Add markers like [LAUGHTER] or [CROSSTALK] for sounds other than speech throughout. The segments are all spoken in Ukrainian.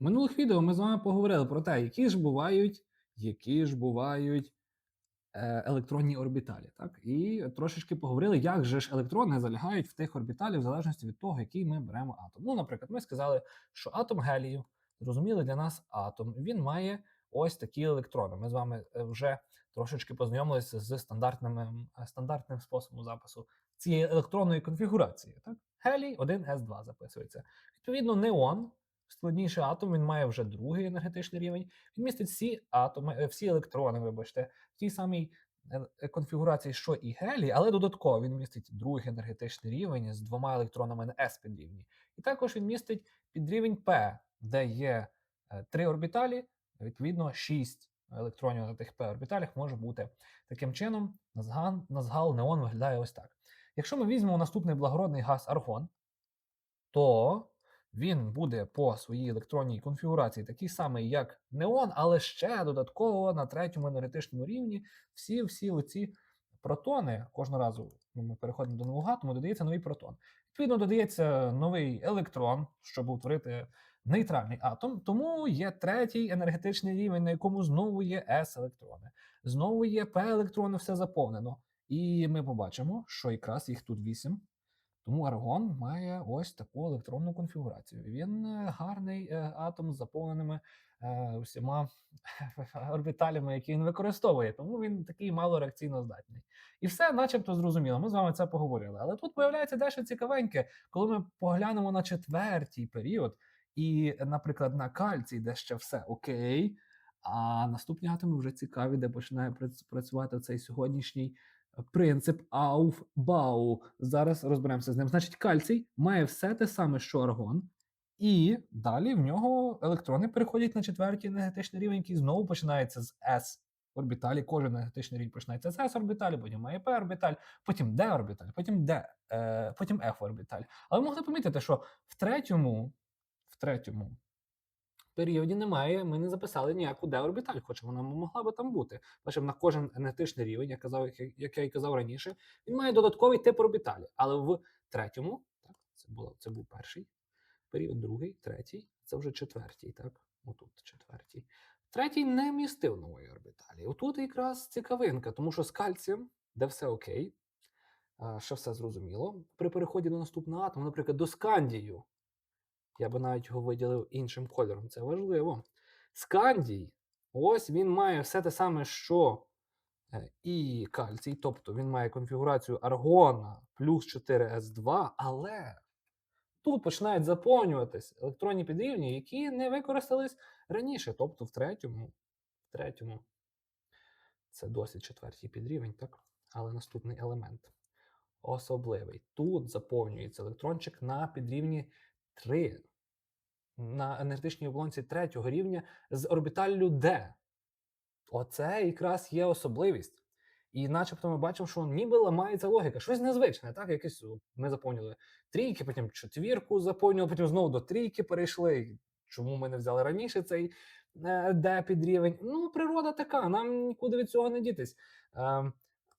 В минулих відео ми з вами поговорили про те, які ж бувають, які ж бувають е, електронні орбіталі. Так? І трошечки поговорили, як же ж електрони залягають в тих орбіталів в залежності від того, який ми беремо атом. Ну, наприклад, ми сказали, що атом гелію, зрозумілий для нас атом, він має ось такі електрони. Ми з вами е, вже трошечки познайомилися з стандартним, стандартним способом запису цієї електронної конфігурації. Так? Гелій 1С2 записується. Відповідно, неон складніший атом, він має вже другий енергетичний рівень. Він містить всі атоми, е, всі електрони, вибачте, в тій самій е, конфігурації, що і гелій, але додатково він містить другий енергетичний рівень з двома електронами на s підрівні. І також він містить підрівень P, де є е, три орбіталі, відповідно, 6 електронів на тих P орбіталях може бути. Таким чином, назгал неон виглядає ось так. Якщо ми візьмемо наступний благородний газ аргон, то він буде по своїй електронній конфігурації такий самий, як неон, але ще додатково на третьому енергетичному рівні всі всі оці протони кожного разу ну, ми переходимо до нового атому, додається новий протон. Відповідно, додається новий електрон, щоб утворити нейтральний атом. Тому є третій енергетичний рівень, на якому знову є s електрони, знову є p електрони, все заповнено. І ми побачимо, що якраз їх тут 8. Тому аргон має ось таку електронну конфігурацію. Він е, гарний е, атом з заповненими е, всіма [LAUGHS] орбіталями, які він використовує, тому він такий мало реакційно здатний. І все, начебто, зрозуміло. Ми з вами це поговорили. Але тут появляється дещо цікавеньке, коли ми поглянемо на четвертий період, і, наприклад, на кальцій, де ще все окей. А наступні атоми вже цікаві, де починає працювати цей сьогоднішній принцип Aufbau. Зараз розберемося з ним. Значить, кальцій має все те саме, що аргон, і далі в нього електрони переходять на четвертий енергетичний рівень, який знову починається з S орбіталі. Кожен енергетичний рівень починається з S орбіталі, потім має P орбіталь, потім D орбіталь, потім D, е, потім F орбіталь. Але могли помітити, що в третьому, в третьому періоді немає, ми не записали ніяку d-орбіталь, хоча вона могла би там бути. Бачимо, на кожен енергетичний рівень, як казав, як я і казав раніше, він має додатковий тип орбіталі. Але в третьому, так, це було, це був перший період, другий, третій, це вже четвертій, так, отут четвертій. Третій не містив нової орбіталі. Отут якраз цікавинка, тому що з кальцієм, де все окей, що все зрозуміло, при переході до наступного атому, наприклад, до скандію. Я би навіть його виділив іншим кольором. Це важливо. Скандій, ось він має все те саме, що е, і кальцій, тобто він має конфігурацію аргона плюс 4С2, але тут починають заповнюватись електронні підрівні, які не використались раніше. Тобто в третьому, в третьому, це досить четвертій підрівень, так? Але наступний елемент особливий. Тут заповнюється електрончик на підрівні 3 на енергетичній оболонці третього рівня з орбіталлю D. Оце якраз є особливість. І начебто ми бачимо, що ніби ламається логіка. Щось незвичне, так? Якесь ми заповнили трійки, потім четвірку заповнили, потім знову до трійки перейшли. Чому ми не взяли раніше цей е, D підрівень? Ну, природа така, нам нікуди від цього не дітись. Е,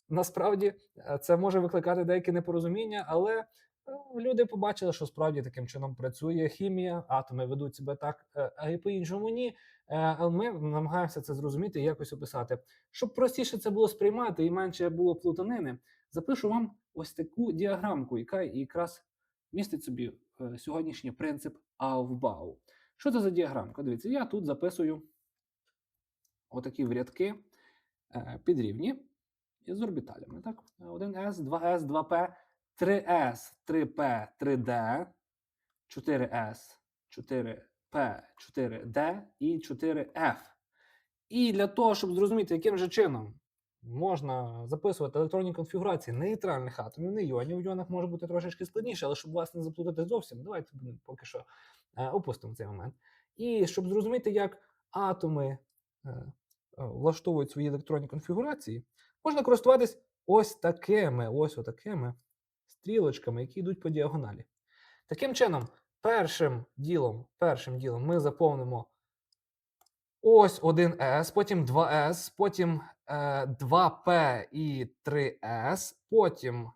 Насправді е, це може викликати деякі непорозуміння, але люди побачили, що справді таким чином працює хімія, атоми ведуть себе так, е, а і по-іншому ні. Е, але ми намагаємося це зрозуміти і якось описати. Щоб простіше це було сприймати і менше було плутанини, запишу вам ось таку діаграмку, яка якраз містить собі е, сьогоднішній принцип Aufbau. Що це за діаграмка? Дивіться, я тут записую отакі в рядки підрівні з орбіталями. Так? 1С, 2С, 2П. 3С, 3П, 3D, 4С, 4П, 4D і 4F. І для того, щоб зрозуміти, яким же чином можна записувати електронні конфігурації нейтральних атомів, не йонів. В йонах може бути трошечки складніше, але щоб вас не заплутати зовсім, давайте поки що е, опустимо цей момент. І щоб зрозуміти, як атоми е, влаштовують свої електронні конфігурації, можна користуватись ось такими ось отакими стрілочками, які йдуть по діагоналі. Таким чином, першим ділом першим ділом ми заповнимо ось 1С, потім 2С, потім е, 2П і 3С, потім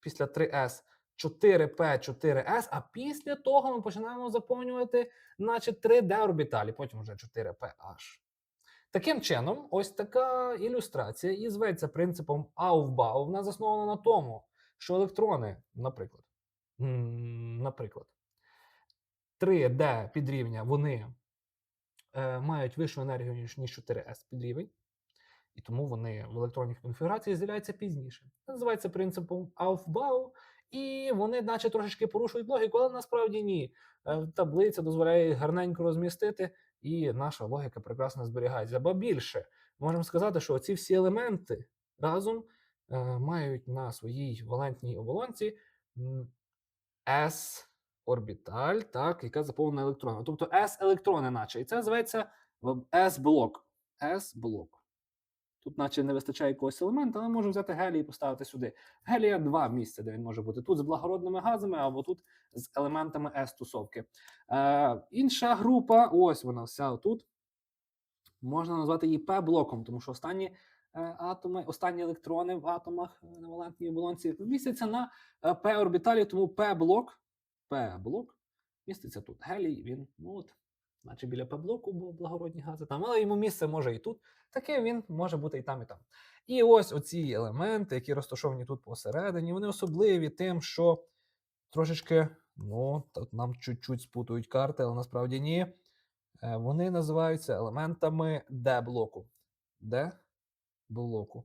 після 3С 4P4S, а після того ми починаємо заповнювати, наче 3D орбіталі, потім вже 4PH. Таким чином, ось така ілюстрація і зветься принципом Aufbau. Вона заснована на тому, що електрони, наприклад, наприклад, 3D підрівня, вони е, мають вищу енергію, ніж, ніж 4S підрівень, і тому вони в електронній конфігурації з'являються пізніше. Це називається принципом Aufbau, і вони, наче трошечки порушують логіку, але насправді ні. Е, Таблиця дозволяє гарненько розмістити, і наша логіка прекрасно зберігається. Бо більше можемо сказати, що ці всі елементи разом мають на своїй валентній оболонці м, S орбіталь, так, яка заповнена електронами. Тобто S електрони, наче. І це зветься S блок. S блок. Тут, наче, не вистачає якогось елемента, але можу взяти гелій і поставити сюди. Гелія два місця, де він може бути. Тут з благородними газами, або тут з елементами S-тусовки. Е, інша група, ось вона вся тут. Можна назвати її P-блоком, тому що останні е, атоми, останні електрони в атомах е, на валентній оболонці містяться на е, P-орбіталі, тому P-блок, P-блок міститься тут. Гелій, він, ну от, наче біля П-блоку, бо благородні гази там, але йому місце може і тут. Таке він може бути і там, і там. І ось оці елементи, які розташовані тут посередині, вони особливі тим, що трошечки, ну, тут нам чуть-чуть спутують карти, але насправді ні. Е, Вони називаються елементами D-блоку. D-блоку.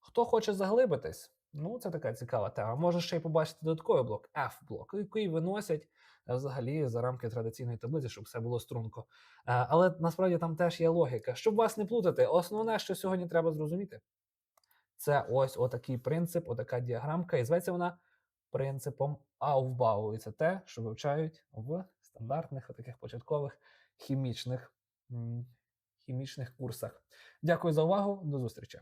Хто хоче заглибитись, ну, це така цікава тема. Може ще й побачити додатковий блок, F-блок, який виносять е, взагалі за рамки традиційної таблиці, щоб все було струнко. Е, Але насправді там теж є логіка. Щоб вас не плутати, основне, що сьогодні треба зрозуміти, це ось отакий принцип, отака діаграмка, і зветься вона принципом Aufbau. І це те, що вивчають в стандартних таких початкових хімічних, хімічних курсах. Дякую за увагу, до зустрічі.